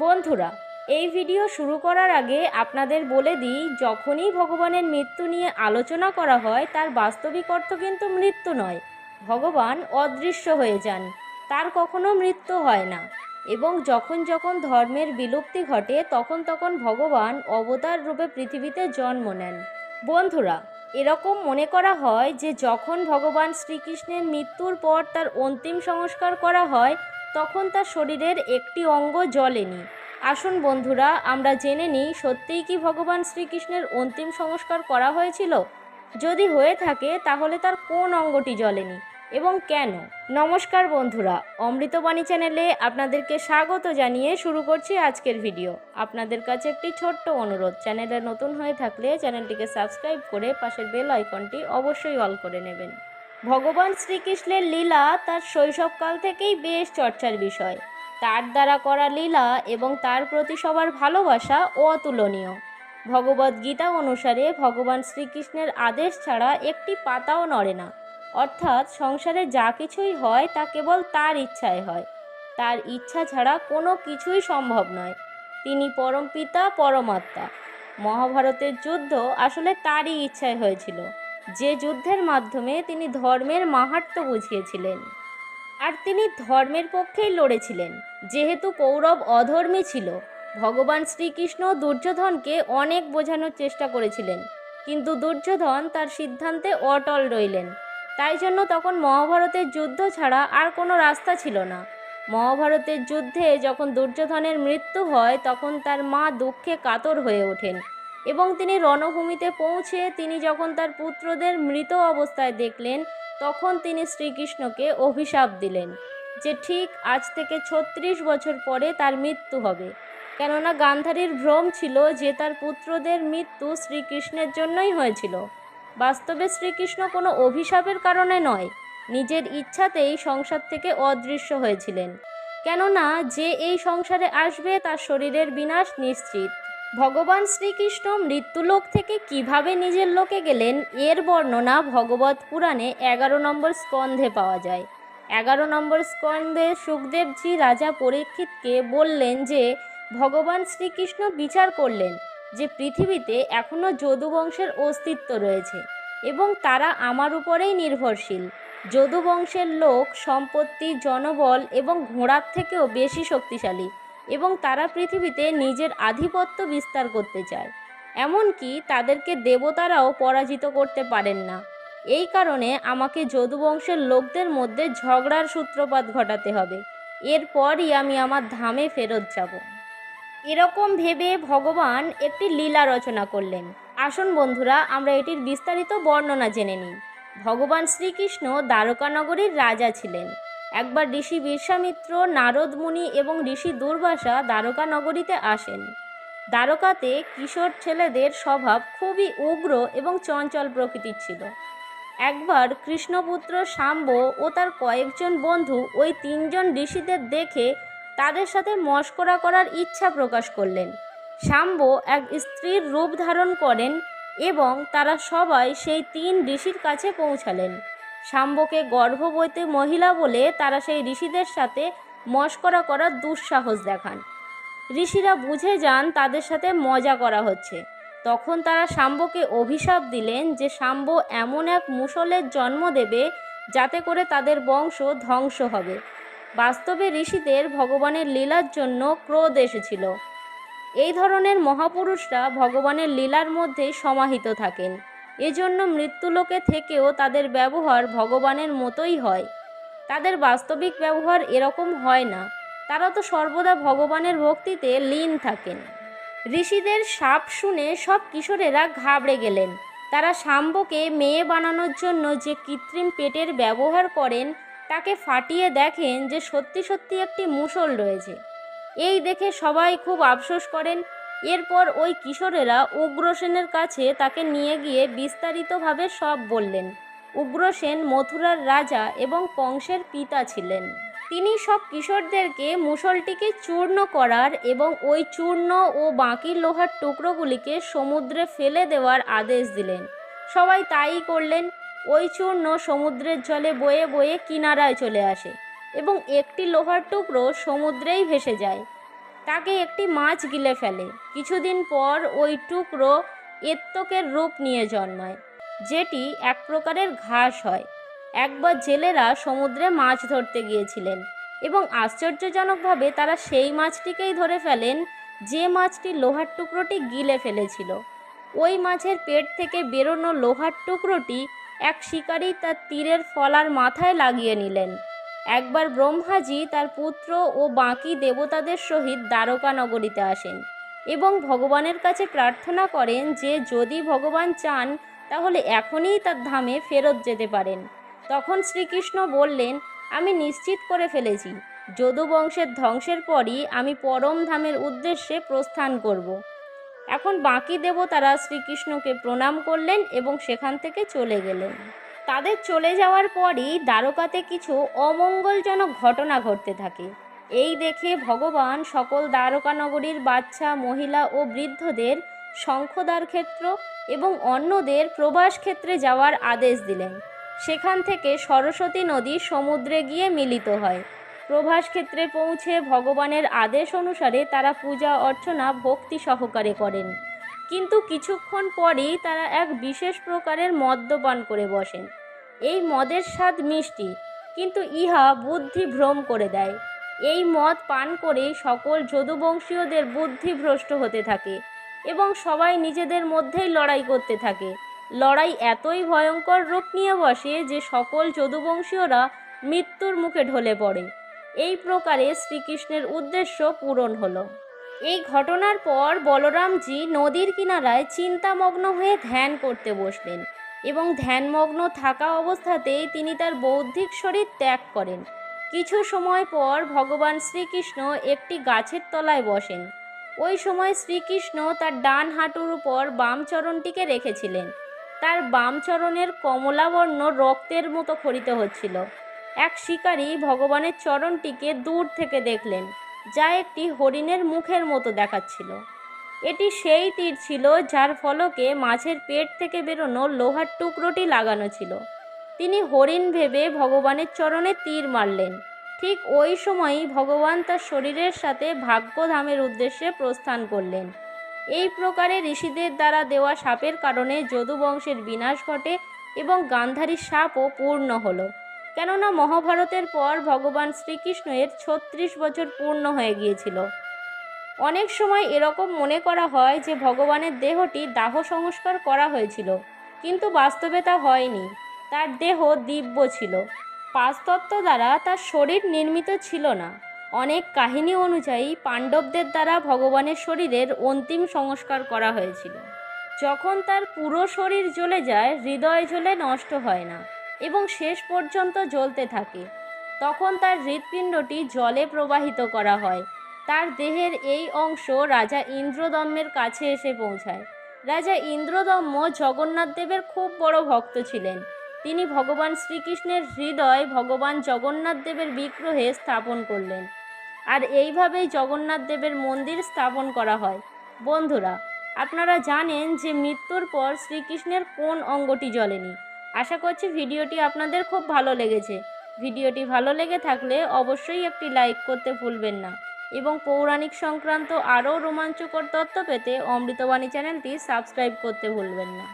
বন্ধুরা, এই ভিডিও শুরু করার আগে আপনাদের বলে দিই, যখনই ভগবানের মৃত্যু নিয়ে আলোচনা করা হয়, তার বাস্তবিক অর্থ কিন্তু মৃত্যু নয়। ভগবান অদৃশ্য হয়ে যান, তার কখনো মৃত্যু হয় না। এবং যখন যখন ধর্মের বিলুপ্তি ঘটে, তখন তখন ভগবান অবতার রূপে পৃথিবীতে জন্ম নেন। বন্ধুরা, এরকম মনে করা হয় যে যখন ভগবান শ্রীকৃষ্ণের মৃত্যুর পর তার অন্তিম সংস্কার করা হয় তখন তার শরীরের একটি অঙ্গ জ্বলেনি। আসুন বন্ধুরা, আমরা জেনে নিই, সত্যিই কি ভগবান শ্রীকৃষ্ণের অন্তিম সংস্কার করা হয়েছিল? যদি হয়ে থাকে, তাহলে তার কোন অঙ্গটি জ্বলেনি এবং কেন? নমস্কার বন্ধুরা, অমৃতবাণী চ্যানেলে আপনাদেরকে স্বাগত জানিয়ে শুরু করছি আজকের ভিডিও। আপনাদের কাছে একটি ছোট্ট অনুরোধ, চ্যানেলে নতুন হয়ে থাকলে চ্যানেলটিকে সাবস্ক্রাইব করে পাশের বেল আইকনটি অবশ্যই অল করে নেবেন। ভগবান শ্রীকৃষ্ণের লীলা তার শৈশবকাল থেকেই বেশ চর্চার বিষয়। তার দ্বারা করা লীলা এবং তার প্রতি সবার ভালোবাসা অতুলনীয়। ভগবদ গীতা অনুসারে ভগবান শ্রীকৃষ্ণের আদেশ ছাড়া একটি পাতাও নড়ে না। অর্থাৎ সংসারে যা কিছুই হয় তা কেবল তার ইচ্ছায় হয়। তার ইচ্ছা ছাড়া কোনো কিছুই সম্ভব নয়। তিনি পরম পিতা, পরমাত্মা। মহাভারতের যুদ্ধ আসলে তারই ইচ্ছায় হয়েছিল। যে যুদ্ধের মাধ্যমে তিনি ধর্মের মাহাত্ম্য বুঝিয়েছিলেন। আর তিনি ধর্মের পক্ষেই লড়েছিলেন। যেহেতু কৌরব অধর্মী ছিল, ভগবান শ্রীকৃষ্ণ দুর্যোধনকে অনেক বোঝানোর চেষ্টা করেছিলেন। কিন্তু দুর্যোধন তার সিদ্ধান্তে অটল রইলেন। তাই জন্য তখন মহাভারতের যুদ্ধ ছাড়া আর কোনো রাস্তা ছিল না। মহাভারতের যুদ্ধে যখন দুর্যোধনের মৃত্যু হয়, তখন তার মা দুঃখে কাতর হয়ে ওঠেন। এবং তিনি রণভূমিতে পৌঁছে তিনি যখন তার পুত্রদের মৃত অবস্থায় দেখলেন, তখন তিনি শ্রীকৃষ্ণকে অভিশাপ দিলেন যে ঠিক আজ থেকে ছত্রিশ বছর পরে তার মৃত্যু হবে। কেননা গান্ধারীর ভ্রম ছিল যে তার পুত্রদের মৃত্যু শ্রীকৃষ্ণের জন্যই হয়েছিল। বাস্তবে শ্রীকৃষ্ণ কোনো অভিশাপের কারণে নয়, নিজের ইচ্ছাতেই সংসার থেকে অদৃশ্য হয়েছিলেন। কেননা যে এই সংসারে আসবে তার শরীরের বিনাশ নিশ্চিত। ভগবান শ্রীকৃষ্ণ মৃত্যুলোক থেকে কীভাবে নিজের লোকে গেলেন, এর বর্ণনা ভগবত পুরাণে এগারো নম্বর স্কন্ধে পাওয়া যায়। এগারো নম্বর স্কন্ধে সুখদেবজি রাজা পরীক্ষিতকে বললেন যে, ভগবান শ্রীকৃষ্ণ বিচার করলেন যে পৃথিবীতে এখনও যদুবংশের অস্তিত্ব রয়েছে এবং তারা আমার উপরেই নির্ভরশীল। যদুবংশের লোক সম্পত্তি, জনবল এবং ঘোড়ার থেকেও বেশি শক্তিশালী। এবং তারা পৃথিবীতে নিজের আধিপত্য বিস্তার করতে চায়। এমনকি তাদেরকে দেবতারাও পরাজিত করতে পারেন না। এই কারণে আমাকে যদুবংশের লোকদের মধ্যে ঝগড়ার সূত্রপাত ঘটাতে হবে। এরপরই আমি আমার ধামে ফেরত যাব। এরকম ভেবে ভগবান একটি লীলা রচনা করলেন। আসুন বন্ধুরা, আমরা এটির বিস্তারিত বর্ণনা জেনে নিই। ভগবান শ্রীকৃষ্ণ দ্বারকানগরীর রাজা ছিলেন। একবার ঋষি বিশ্বামিত্র নারদ মুনি এবং ঋষি দুর্বাসা দ্বারকা নগরীতে আসেন। দ্বারকাতে কিশোর ছেলেদের স্বভাব খুবই উগ্র এবং চঞ্চল প্রকৃতির ছিল। একবার কৃষ্ণপুত্র শাম্ব ও তার কয়েকজন বন্ধু ওই তিনজন ঋষিদের দেখে তাদের সাথে মস্করা করার ইচ্ছা প্রকাশ করলেন। শাম্ব এক স্ত্রীর রূপ ধারণ করেন এবং তারা সবাই সেই তিন ঋষির কাছে পৌঁছালেন। শাম্বকে গর্ভবতী মহিলা বলে তারা সেই ঋষিদের সাথে মস্করা করার দুঃসাহস দেখান। ঋষিরা বুঝে যান তাদের সাথে মজা করা হচ্ছে। তখন তারা শাম্বকে অভিশাপ দিলেন যে শাম্ব এমন এক মুসলের জন্ম দেবে যাতে করে তাদের বংশ ধ্বংস হবে। বাস্তবে ঋষিদের ভগবানের লীলার জন্য ক্রোধ এসেছিল। এই ধরনের মহাপুরুষরা ভগবানের লীলার মধ্যেই সমাহিত থাকেন। এজন্য মৃত্যুলোকে থেকেও তাদের ব্যবহার ভগবানের মতোই হয়। তাদের বাস্তবিক ব্যবহার এরকম হয় না। তারা তো সর্বদা ভগবানের ভক্তিতে লীন থাকেন। ঋষিদের সাপ শুনে সব কিশোরেরা ঘাবড়ে গেলেন। তারা শাম্বকে মেয়ে বানানোর জন্য যে কৃত্রিম পেটের ব্যবহার করেন, তাকে ফাটিয়ে দেখেন যে সত্যি সত্যি একটি মুসল রয়েছে। এই দেখে সবাই খুব আফসোস করেন এরপর ওই কিশোরেরা উগ্রসেনের কাছে তাকে নিয়ে গিয়ে বিস্তারিতভাবে সব বললেন। উগ্রসেন মথুরার রাজা এবং কংসের পিতা ছিলেন। তিনি সব কিশোরদেরকে মুসলটিকে চূর্ণ করার এবং ওই চূর্ণ ও বাকি লোহার টুকরোগুলিকে সমুদ্রে ফেলে দেওয়ার আদেশ দিলেন। সবাই তাই করলেন। ওই চূর্ণ সমুদ্রের জলে বয়ে বয়ে কিনারায় চলে আসে এবং একটি লোহার টুকরো সমুদ্রেই ভেসে যায়। তাকে একটি মাছ গিলে ফেলে। কিছুদিন পর ওই টুকরো এত্তকের রূপ নিয়ে জন্মায়, যেটি এক প্রকারের ঘাস হয়। একবার জেলেরা সমুদ্রে মাছ ধরতে গিয়েছিলেন এবং আশ্চর্যজনকভাবে তারা সেই মাছটিকেই ধরে ফেলেন, যে মাছটি লোহার টুকরোটি গিলে ফেলেছিল। ওই মাছের পেট থেকে বেরোনো লোহার টুকরোটি এক শিকারী তার তীরের ফলার মাথায় লাগিয়ে নিলেন। একবার ব্রহ্মাজি তার পুত্র ও বাকি দেবতাদের সহিত দ্বারকা নগরীতে আসেন এবং ভগবানের কাছে প্রার্থনা করেন যে যদি ভগবান চান, তাহলে এখনই তার ধামে ফেরত যেতে পারেন। তখন শ্রীকৃষ্ণ বললেন, আমি নিশ্চিত করে ফেলেছি। যদু বংশের ধ্বংসের পরই আমি পরম ধামের উদ্দেশ্যে প্রস্থান করব। এখন বাকি দেবতারা শ্রীকৃষ্ণকে প্রণাম করলেন এবং সেখান থেকে চলে গেলেন। তাদের চলে যাওয়ার পরই দ্বারকাতে কিছু অমঙ্গলজনক ঘটনা ঘটতে থাকে। এই দেখে ভগবান সকল দ্বারকা নগরীর বাচ্চা, মহিলা ও বৃদ্ধদের শঙ্খদ্বার ক্ষেত্র এবং অন্যদের প্রবাস ক্ষেত্রে যাওয়ার আদেশ দিলেন। সেখান থেকে সরস্বতী নদী সমুদ্রে গিয়ে মিলিত হয়। প্রভাস ক্ষেত্রে পৌঁছে ভগবানের আদেশ অনুসারে তারা পূজা অর্চনা ভক্তি সহকারে করেন। কিন্তু কিছুক্ষণ পরেই তারা এক বিশেষ প্রকারের মদ্যপান করে বসেন। এই মদের স্বাদ মিষ্টি, কিন্তু ইহা বুদ্ধি ভ্রম করে দেয়। এই মদ পান করে সকল যদুবংশীয়দের বুদ্ধি ভ্রষ্ট হতে থাকে এবং সবাই নিজেদের মধ্যেই লড়াই করতে থাকে। লড়াই এতই ভয়ঙ্কর রূপ নিয়ে বসে যে সকল যদুবংশীয়রা মৃত্যুর মুখে ঢলে পড়ে। এই প্রকারে শ্রীকৃষ্ণের উদ্দেশ্য পূরণ হলো। এই ঘটনার পর বলরামজি নদীর কিনারায় চিন্তামগ্ন হয়ে ধ্যান করতে বসলেন এবং ধ্যানমগ্ন থাকা অবস্থাতেই তিনি তার বৌদ্ধিক শরীর ত্যাগ করেন। কিছু সময় পর ভগবান শ্রীকৃষ্ণ একটি গাছের তলায় বসেন। ওই সময় শ্রীকৃষ্ণ তার ডান হাঁটুর উপর বাম চরণটিকে রেখেছিলেন। তার বাম চরণের কমলাবর্ণ রক্তের মতো খরিত হচ্ছিল। এক শিকারী ভগবানের চরণটিকে দূর থেকে দেখলেন। যা একটি হরিণের মুখের মতো দেখাচ্ছিল। এটি সেই তীর ছিল যার ফলকে মাছের পেট থেকে বেরোনো লোহার টুকরোটি লাগানো ছিল। তিনি হরিণ ভেবে ভগবানের চরণে তীর মারলেন। ঠিক ওই সময়ই ভগবান তার শরীরের সাথে ভাগ্যধামের উদ্দেশ্যে প্রস্থান করলেন। এই প্রকারে ঋষিদের দ্বারা দেওয়া সাপের কারণে যদু বংশের বিনাশ ঘটে এবং গান্ধারী সাপও পূর্ণ হলো। কেননা মহাভারতের পর ভগবান শ্রীকৃষ্ণের ছত্রিশ বছর পূর্ণ হয়ে গিয়েছিল। অনেক সময় এরকম মনে করা হয় যে ভগবানের দেহটি দাহ সংস্কার করা হয়েছিল, কিন্তু বাস্তবে তা হয়নি। তার দেহ দিব্য ছিল। পাঁচতত্ত্ব দ্বারা তার শরীর নির্মিত ছিল না। অনেক কাহিনী অনুযায়ী পাণ্ডবদের দ্বারা ভগবানের শরীরের অন্তিম সংস্কার করা হয়েছিল। যখন তার পুরো শরীর জ্বলে যায়, হৃদয় জ্বলে নষ্ট হয় না। এবং শেষ পর্যন্ত জ্বলতে থাকে। তখন তার হৃৎপিণ্ডটি জলে প্রবাহিত করা হয়। তার দেহের এই অংশ রাজা ইন্দ্রদম্মের কাছে এসে পৌঁছায়। রাজা ইন্দ্রদম্ম জগন্নাথ দেবের খুব বড় ভক্ত ছিলেন। তিনি ভগবান শ্রীকৃষ্ণের হৃদয় ভগবান জগন্নাথ দেবের বিগ্রহে স্থাপন করলেন। আর এইভাবেই জগন্নাথ দেবের মন্দির স্থাপন করা হয়। বন্ধুরা, আপনারা জানেন যে মৃত্যুর পর শ্রীকৃষ্ণের কোন অঙ্গটি জ্বলেনি। আশা করছি ভিডিওটি আপনাদের খুব ভালো লেগেছে। ভিডিওটি ভালো লেগে থাকলে অবশ্যই একটি লাইক করতে ভুলবেন না এবং পৌরাণিক সংক্রান্ত আরও রোমাঞ্চকর তথ্য পেতে অমৃতবাণী চ্যানেলটি সাবস্ক্রাইব করতে ভুলবেন না।